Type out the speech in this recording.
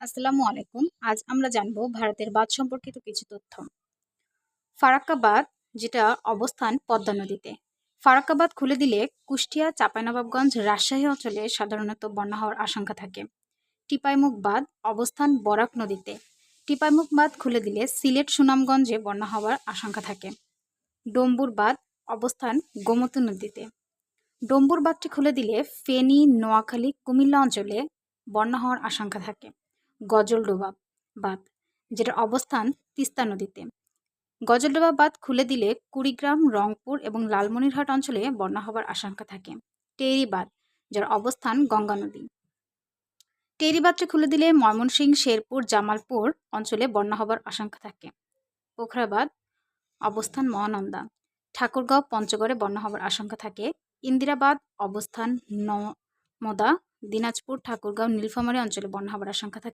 আসসালামু আলাইকুম। আজ আমরা জানব ভারতের বাঁধ সম্পর্কিত কিছু তথ্য। ফারাক্কা বাঁধ যেটা অবস্থান পদ্মা নদীতে। ফারাক্কা বাঁধ খুলে দিলে কুষ্টিয়া, চাঁপাইনবাবগঞ্জ, রাজশাহী অঞ্চলে সাধারণত বন্যা হওয়ার আশঙ্কা থাকে। টিপাইমুখ বাঁধ অবস্থান বরাক নদীতে। টিপাইমুখ বাঁধ খুলে দিলে সিলেট, সুনামগঞ্জে বন্যা হওয়ার আশঙ্কা থাকে। ডম্বুর বাঁধ অবস্থান গোমতী নদীতে। ডম্বুর বাঁধটি খুলে দিলে ফেনী, নোয়াখালী, কুমিল্লা অঞ্চলে বন্যা হওয়ার আশঙ্কা থাকে। গজলডোবা বাঁধ, যেটার অবস্থান তিস্তা নদীতে। গজলডোবা বাঁধ খুলে দিলে কুড়িগ্রাম, রংপুর এবং লালমনিরহাট অঞ্চলে বন্যা হবার আশঙ্কা থাকে। টেরি বাঁধ, যার অবস্থান গঙ্গা নদী। টেরি বাঁধটি খুলে দিলে ময়মনসিংহ, শেরপুর, জামালপুর অঞ্চলে বন্যা হবার আশঙ্কা থাকে। পোখরাবাদ অবস্থান মহানন্দা। ঠাকুরগাঁও, পঞ্চগড়ে বন্যা হবার আশঙ্কা থাকে। ইন্দিরাবাদ অবস্থান নমদা। দিনাজপুর, ঠাকুরগাঁও, নীলফামারী অঞ্চলে বন্যা হবার আশঙ্কা থাকে।